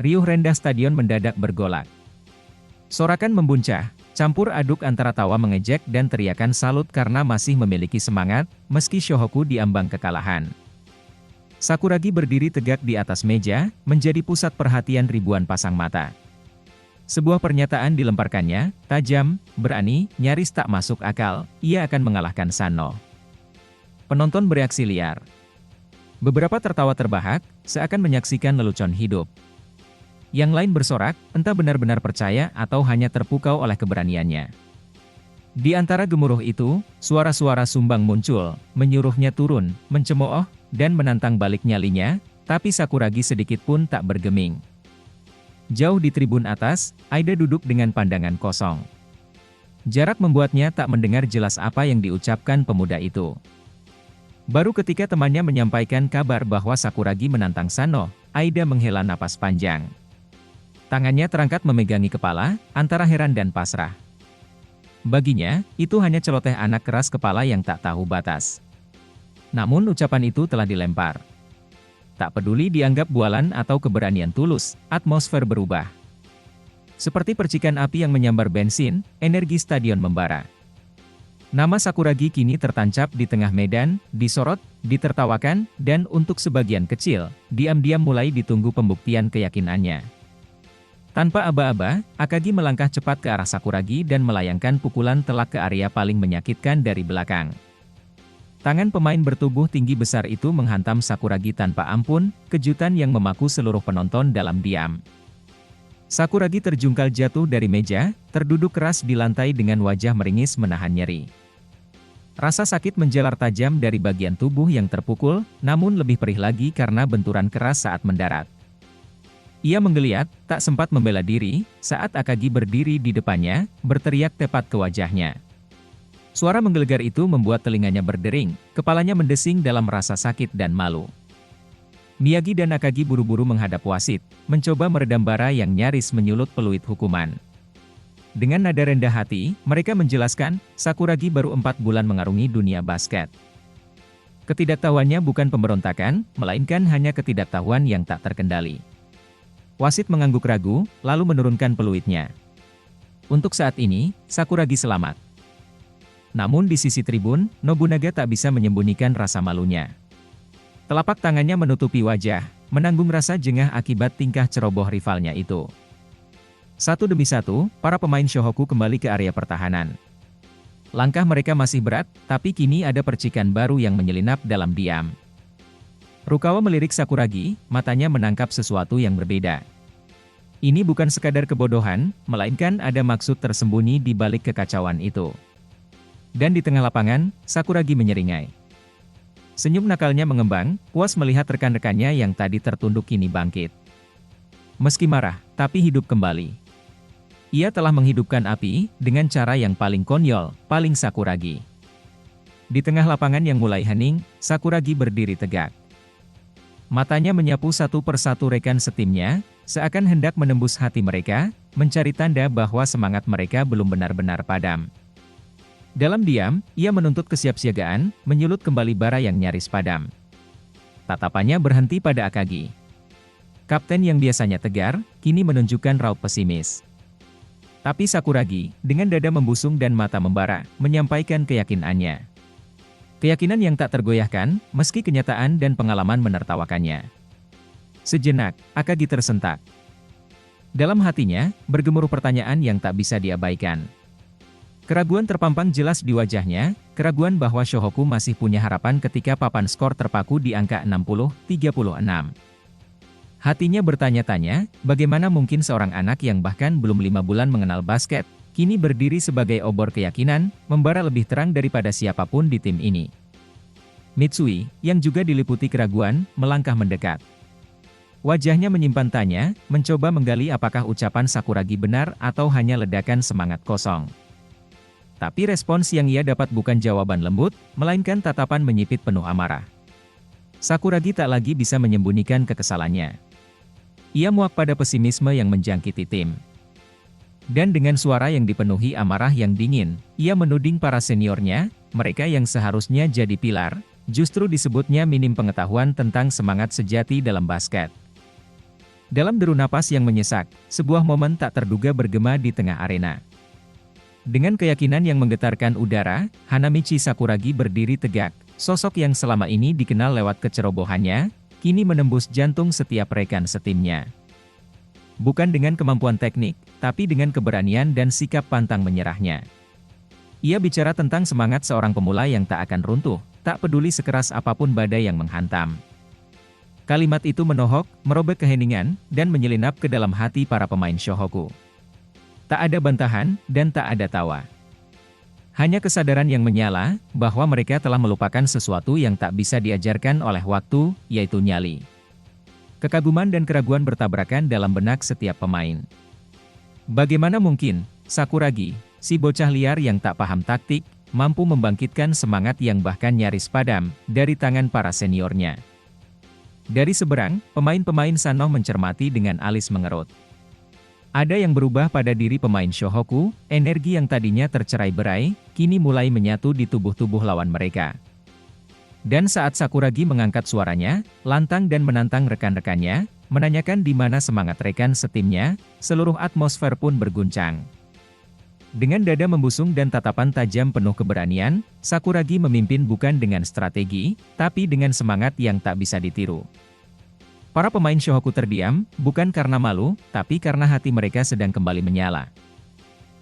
riuh rendah stadion mendadak bergolak. Sorakan membuncah, campur aduk antara tawa mengejek dan teriakan salut karena masih memiliki semangat, meski Shohoku diambang kekalahan. Sakuragi berdiri tegak di atas meja, menjadi pusat perhatian ribuan pasang mata. Sebuah pernyataan dilemparkannya, tajam, berani, nyaris tak masuk akal, ia akan mengalahkan Sano. Penonton bereaksi liar. Beberapa tertawa terbahak, seakan menyaksikan lelucon hidup. Yang lain bersorak, entah benar-benar percaya atau hanya terpukau oleh keberaniannya. Di antara gemuruh itu, suara-suara sumbang muncul, menyuruhnya turun, mencemooh, dan menantang balik nyalinya, tapi Sakuragi sedikit pun tak bergeming. Jauh di tribun atas, Aida duduk dengan pandangan kosong. Jarak membuatnya tak mendengar jelas apa yang diucapkan pemuda itu. Baru ketika temannya menyampaikan kabar bahwa Sakuragi menantang Sano, Aida menghela napas panjang. Tangannya terangkat memegangi kepala, antara heran dan pasrah. Baginya, itu hanya celoteh anak keras kepala yang tak tahu batas. Namun ucapan itu telah dilempar. Tak peduli dianggap bualan atau keberanian tulus, atmosfer berubah. Seperti percikan api yang menyambar bensin, energi stadion membara. Nama Sakuragi kini tertancap di tengah medan, disorot, ditertawakan, dan untuk sebagian kecil, diam-diam mulai ditunggu pembuktian keyakinannya. Tanpa aba-aba, Akagi melangkah cepat ke arah Sakuragi dan melayangkan pukulan telak ke area paling menyakitkan dari belakang. Tangan pemain bertubuh tinggi besar itu menghantam Sakuragi tanpa ampun, kejutan yang memaku seluruh penonton dalam diam. Sakuragi terjungkal jatuh dari meja, terduduk keras di lantai dengan wajah meringis menahan nyeri. Rasa sakit menjalar tajam dari bagian tubuh yang terpukul, namun lebih perih lagi karena benturan keras saat mendarat. Ia menggeliat, tak sempat membela diri, saat Akagi berdiri di depannya, berteriak tepat ke wajahnya. Suara menggelegar itu membuat telinganya berdering, kepalanya mendesing dalam rasa sakit dan malu. Miyagi dan Akagi buru-buru menghadap wasit, mencoba meredam bara yang nyaris menyulut peluit hukuman. Dengan nada rendah hati, mereka menjelaskan, Sakuragi baru empat bulan mengarungi dunia basket. Ketidaktahuannya bukan pemberontakan, melainkan hanya ketidaktahuan yang tak terkendali. Wasit mengangguk ragu, lalu menurunkan peluitnya. Untuk saat ini, Sakuragi selamat. Namun di sisi tribun, Nobunaga tak bisa menyembunyikan rasa malunya. Telapak tangannya menutupi wajah, menanggung rasa jengah akibat tingkah ceroboh rivalnya itu. Satu demi satu, para pemain Shohoku kembali ke area pertahanan. Langkah mereka masih berat, tapi kini ada percikan baru yang menyelinap dalam diam. Rukawa melirik Sakuragi, matanya menangkap sesuatu yang berbeda. Ini bukan sekadar kebodohan, melainkan ada maksud tersembunyi di balik kekacauan itu. Dan di tengah lapangan, Sakuragi menyeringai. Senyum nakalnya mengembang, puas melihat rekan-rekannya yang tadi tertunduk kini bangkit. Meski marah, tapi hidup kembali. Ia telah menghidupkan api, dengan cara yang paling konyol, paling Sakuragi. Di tengah lapangan yang mulai hening, Sakuragi berdiri tegak. Matanya menyapu satu persatu rekan setimnya, seakan hendak menembus hati mereka, mencari tanda bahwa semangat mereka belum benar-benar padam. Dalam diam, ia menuntut kesiapsiagaan, menyulut kembali bara yang nyaris padam. Tatapannya berhenti pada Akagi. Kapten yang biasanya tegar, kini menunjukkan raut pesimis. Tapi Sakuragi, dengan dada membusung dan mata membara, menyampaikan keyakinannya. Keyakinan yang tak tergoyahkan, meski kenyataan dan pengalaman menertawakannya. Sejenak, Akagi tersentak. Dalam hatinya, bergemuruh pertanyaan yang tak bisa diabaikan. Keraguan terpampang jelas di wajahnya, keraguan bahwa Shohoku masih punya harapan ketika papan skor terpaku di angka 60-36. Hatinya bertanya-tanya, bagaimana mungkin seorang anak yang bahkan belum lima bulan mengenal basket, kini berdiri sebagai obor keyakinan, membara lebih terang daripada siapa pun di tim ini. Mitsui, yang juga diliputi keraguan, melangkah mendekat. Wajahnya menyimpan tanya, mencoba menggali apakah ucapan Sakuragi benar atau hanya ledakan semangat kosong. Tapi respons yang ia dapat bukan jawaban lembut, melainkan tatapan menyipit penuh amarah. Sakuragi tak lagi bisa menyembunyikan kekesalannya. Ia muak pada pesimisme yang menjangkiti tim. Dan dengan suara yang dipenuhi amarah yang dingin, ia menuding para seniornya, mereka yang seharusnya jadi pilar, justru disebutnya minim pengetahuan tentang semangat sejati dalam basket. Dalam deru napas yang menyesak, sebuah momen tak terduga bergema di tengah arena. Dengan keyakinan yang menggetarkan udara, Hanamichi Sakuragi berdiri tegak. Sosok yang selama ini dikenal lewat kecerobohannya, kini menembus jantung setiap rekan setimnya. Bukan dengan kemampuan teknik, tapi dengan keberanian dan sikap pantang menyerahnya. Ia bicara tentang semangat seorang pemula yang tak akan runtuh, tak peduli sekeras apa pun badai yang menghantam. Kalimat itu menohok, merobek keheningan, dan menyelinap ke dalam hati para pemain Shohoku. Tak ada bantahan, dan tak ada tawa. Hanya kesadaran yang menyala, bahwa mereka telah melupakan sesuatu yang tak bisa diajarkan oleh waktu, yaitu nyali. Kekaguman dan keraguan bertabrakan dalam benak setiap pemain. Bagaimana mungkin, Sakuragi, si bocah liar yang tak paham taktik, mampu membangkitkan semangat yang bahkan nyaris padam, dari tangan para seniornya. Dari seberang, pemain-pemain Sanoh mencermati dengan alis mengerut. Ada yang berubah pada diri pemain Shohoku, energi yang tadinya tercerai-berai, kini mulai menyatu di tubuh-tubuh lawan mereka. Dan saat Sakuragi mengangkat suaranya, lantang dan menantang rekan-rekannya, menanyakan di mana semangat rekan setimnya, seluruh atmosfer pun berguncang. Dengan dada membusung dan tatapan tajam penuh keberanian, Sakuragi memimpin bukan dengan strategi, tapi dengan semangat yang tak bisa ditiru. Para pemain Shohoku terdiam, bukan karena malu, tapi karena hati mereka sedang kembali menyala.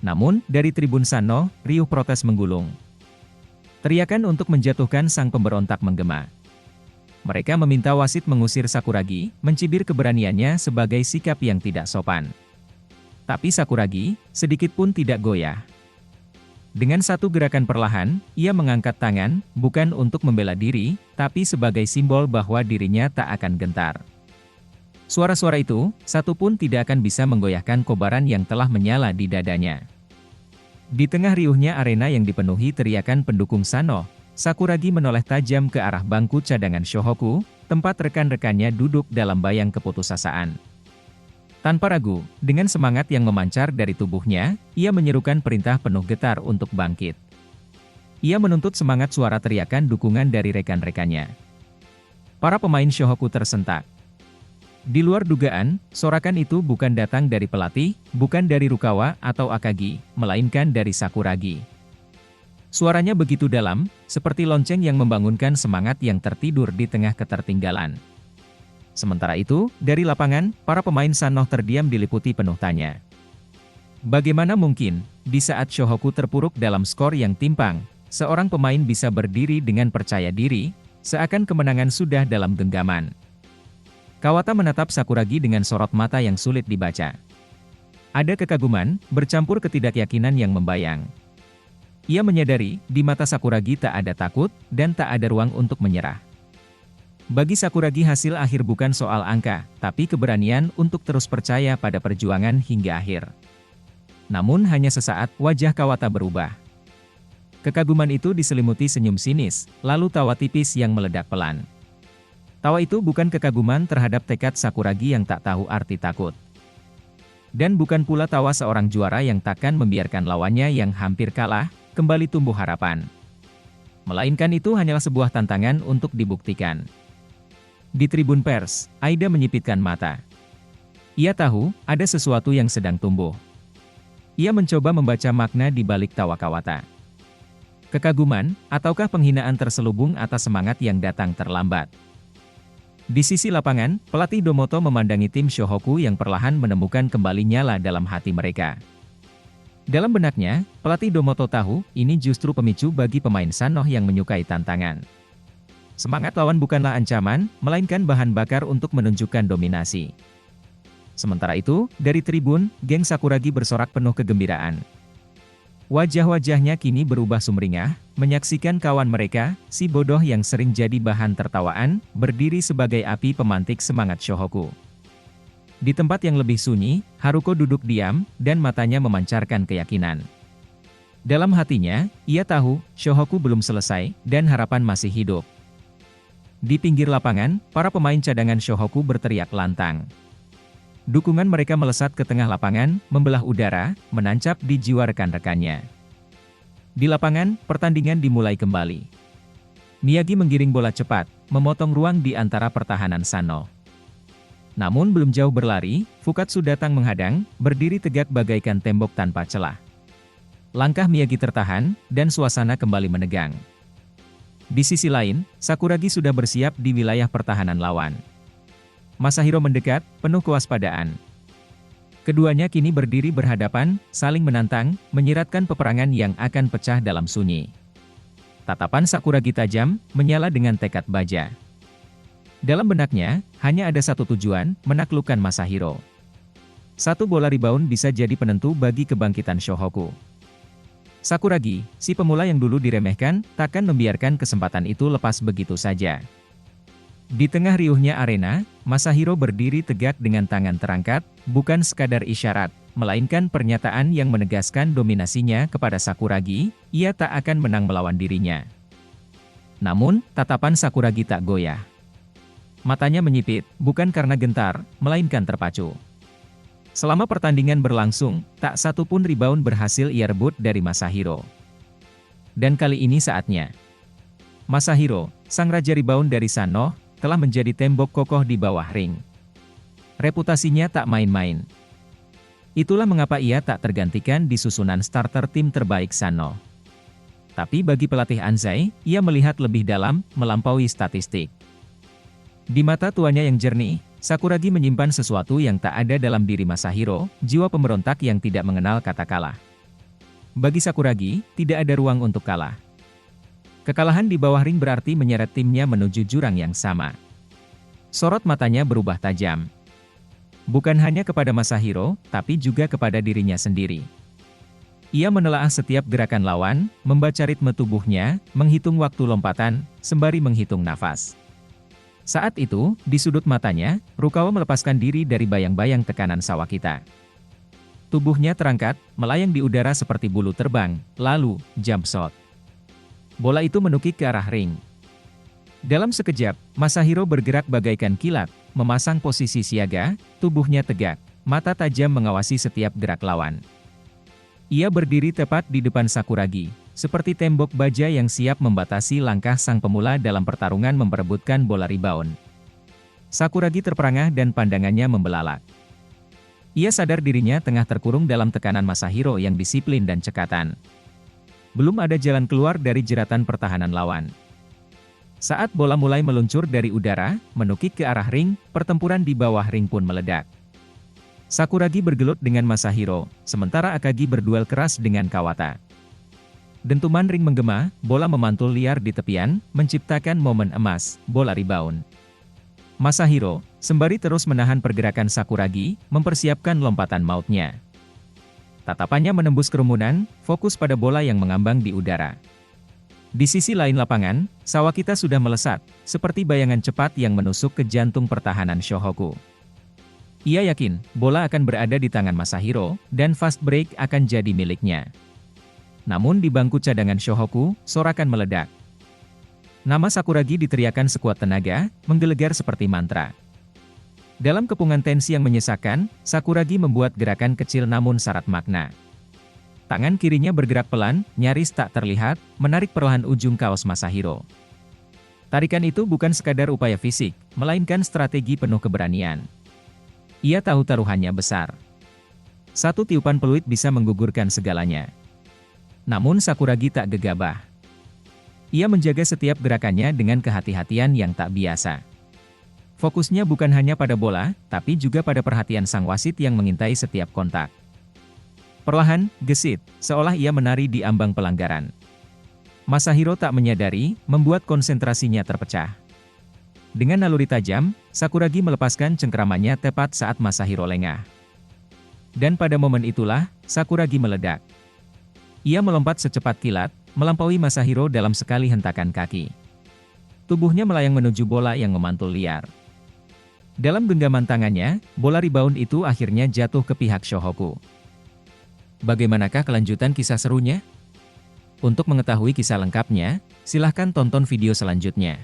Namun, dari tribun Sano, riuh protes menggulung. Teriakan untuk menjatuhkan sang pemberontak menggema. Mereka meminta wasit mengusir Sakuragi, mencibir keberaniannya sebagai sikap yang tidak sopan. Tapi Sakuragi, sedikit pun tidak goyah. Dengan satu gerakan perlahan, ia mengangkat tangan, bukan untuk membela diri, tapi sebagai simbol bahwa dirinya tak akan gentar. Suara-suara itu, satu pun tidak akan bisa menggoyahkan kobaran yang telah menyala di dadanya. Di tengah riuhnya arena yang dipenuhi teriakan pendukung Sano, Sakuragi menoleh tajam ke arah bangku cadangan Shohoku, tempat rekan-rekannya duduk dalam bayang keputusasaan. Tanpa ragu, dengan semangat yang memancar dari tubuhnya, ia menyerukan perintah penuh getar untuk bangkit. Ia menuntut semangat suara teriakan dukungan dari rekan-rekannya. Para pemain Shohoku tersentak. Di luar dugaan, sorakan itu bukan datang dari pelatih, bukan dari Rukawa atau Akagi, melainkan dari Sakuragi. Suaranya begitu dalam, seperti lonceng yang membangunkan semangat yang tertidur di tengah ketertinggalan. Sementara itu, dari lapangan, para pemain Sanoh terdiam diliputi penuh tanya. Bagaimana mungkin, di saat Shohoku terpuruk dalam skor yang timpang, seorang pemain bisa berdiri dengan percaya diri, seakan kemenangan sudah dalam genggaman. Kawata menatap Sakuragi dengan sorot mata yang sulit dibaca. Ada kekaguman, bercampur ketidakyakinan yang membayang. Ia menyadari, di mata Sakuragi tak ada takut, dan tak ada ruang untuk menyerah. Bagi Sakuragi hasil akhir bukan soal angka, tapi keberanian untuk terus percaya pada perjuangan hingga akhir. Namun hanya sesaat, wajah Kawata berubah. Kekaguman itu diselimuti senyum sinis, lalu tawa tipis yang meledak pelan. Tawa itu bukan kekaguman terhadap tekad Sakuragi yang tak tahu arti takut. Dan bukan pula tawa seorang juara yang takkan membiarkan lawannya yang hampir kalah, kembali tumbuh harapan. Melainkan itu hanyalah sebuah tantangan untuk dibuktikan. Di tribun pers, Aida menyipitkan mata. Ia tahu, ada sesuatu yang sedang tumbuh. Ia mencoba membaca makna di balik tawa Kawata. Kekaguman, ataukah penghinaan terselubung atas semangat yang datang terlambat. Di sisi lapangan, pelatih Domoto memandangi tim Shohoku yang perlahan menemukan kembali nyala dalam hati mereka. Dalam benaknya, pelatih Domoto tahu, ini justru pemicu bagi pemain Sanoh yang menyukai tantangan. Semangat lawan bukanlah ancaman, melainkan bahan bakar untuk menunjukkan dominasi. Sementara itu, dari tribun, geng Sakuragi bersorak penuh kegembiraan. Wajah-wajahnya kini berubah sumringah, menyaksikan kawan mereka, si bodoh yang sering jadi bahan tertawaan, berdiri sebagai api pemantik semangat Shohoku. Di tempat yang lebih sunyi, Haruko duduk diam, dan matanya memancarkan keyakinan. Dalam hatinya, ia tahu, Shohoku belum selesai, dan harapan masih hidup. Di pinggir lapangan, para pemain cadangan Shohoku berteriak lantang. Dukungan mereka melesat ke tengah lapangan, membelah udara, menancap di jiwa rekan-rekannya. Di lapangan, pertandingan dimulai kembali. Miyagi menggiring bola cepat, memotong ruang di antara pertahanan Sano. Namun belum jauh berlari, Fukatsu datang menghadang, berdiri tegak bagaikan tembok tanpa celah. Langkah Miyagi tertahan, dan suasana kembali menegang. Di sisi lain, Sakuragi sudah bersiap di wilayah pertahanan lawan. Masahiro mendekat, penuh kewaspadaan. Keduanya kini berdiri berhadapan, saling menantang, menyiratkan peperangan yang akan pecah dalam sunyi. Tatapan Sakuragi tajam, menyala dengan tekad baja. Dalam benaknya, hanya ada satu tujuan, menaklukkan Masahiro. Satu bola rebound bisa jadi penentu bagi kebangkitan Shohoku. Sakuragi, si pemula yang dulu diremehkan, takkan membiarkan kesempatan itu lepas begitu saja. Di tengah riuhnya arena, Masahiro berdiri tegak dengan tangan terangkat, bukan sekadar isyarat, melainkan pernyataan yang menegaskan dominasinya kepada Sakuragi, ia tak akan menang melawan dirinya. Namun, tatapan Sakuragi tak goyah. Matanya menyipit, bukan karena gentar, melainkan terpacu. Selama pertandingan berlangsung, tak satu pun rebound berhasil ia rebut dari Masahiro. Dan kali ini saatnya. Masahiro, sang raja rebound dari Sano, telah menjadi tembok kokoh di bawah ring. Reputasinya tak main-main. Itulah mengapa ia tak tergantikan di susunan starter tim terbaik Sano. Tapi bagi pelatih Anzai, ia melihat lebih dalam, melampaui statistik. Di mata tuanya yang jernih, Sakuragi menyimpan sesuatu yang tak ada dalam diri Masahiro, jiwa pemberontak yang tidak mengenal kata kalah. Bagi Sakuragi, tidak ada ruang untuk kalah. Kekalahan di bawah ring berarti menyeret timnya menuju jurang yang sama. Sorot matanya berubah tajam. Bukan hanya kepada Masahiro, tapi juga kepada dirinya sendiri. Ia menelaah setiap gerakan lawan, membaca ritme tubuhnya, menghitung waktu lompatan, sembari menghitung nafas. Saat itu, di sudut matanya, Rukawa melepaskan diri dari bayang-bayang tekanan sawah kita. Tubuhnya terangkat, melayang di udara seperti bulu terbang, lalu, jump shot. Bola itu menukik ke arah ring. Dalam sekejap, Masahiro bergerak bagaikan kilat, memasang posisi siaga, tubuhnya tegak, mata tajam mengawasi setiap gerak lawan. Ia berdiri tepat di depan Sakuragi, seperti tembok baja yang siap membatasi langkah sang pemula dalam pertarungan memperebutkan bola rebound. Sakuragi terperangah dan pandangannya membelalak. Ia sadar dirinya tengah terkurung dalam tekanan Masahiro yang disiplin dan cekatan. Belum ada jalan keluar dari jeratan pertahanan lawan. Saat bola mulai meluncur dari udara, menukik ke arah ring, pertempuran di bawah ring pun meledak. Sakuragi bergelut dengan Masahiro, sementara Akagi berduel keras dengan Kawata. Dentuman ring menggema, bola memantul liar di tepian, menciptakan momen emas, bola rebound. Masahiro, sembari terus menahan pergerakan Sakuragi, mempersiapkan lompatan mautnya. Tatapannya menembus kerumunan, fokus pada bola yang mengambang di udara. Di sisi lain lapangan, Sawakita sudah melesat, seperti bayangan cepat yang menusuk ke jantung pertahanan Shohoku. Ia yakin, bola akan berada di tangan Masahiro, dan fast break akan jadi miliknya. Namun di bangku cadangan Shohoku, sorakan meledak. Nama Sakuragi diteriakan sekuat tenaga, menggelegar seperti mantra. Dalam kepungan tensi yang menyesakan, Sakuragi membuat gerakan kecil namun syarat makna. Tangan kirinya bergerak pelan, nyaris tak terlihat, menarik perlahan ujung kaos Masahiro. Tarikan itu bukan sekadar upaya fisik, melainkan strategi penuh keberanian. Ia tahu taruhannya besar. Satu tiupan peluit bisa menggugurkan segalanya. Namun Sakuragi tak gegabah. Ia menjaga setiap gerakannya dengan kehati-hatian yang tak biasa. Fokusnya bukan hanya pada bola, tapi juga pada perhatian sang wasit yang mengintai setiap kontak. Perlahan, gesit, seolah ia menari di ambang pelanggaran. Masahiro tak menyadari, membuat konsentrasinya terpecah. Dengan naluri tajam, Sakuragi melepaskan cengkeramannya tepat saat Masahiro lengah. Dan pada momen itulah, Sakuragi meledak. Ia melompat secepat kilat, melampaui Masahiro dalam sekali hentakan kaki. Tubuhnya melayang menuju bola yang memantul liar. Dalam genggaman tangannya, bola rebound itu akhirnya jatuh ke pihak Shohoku. Bagaimanakah kelanjutan kisah serunya? Untuk mengetahui kisah lengkapnya, silahkan tonton video selanjutnya.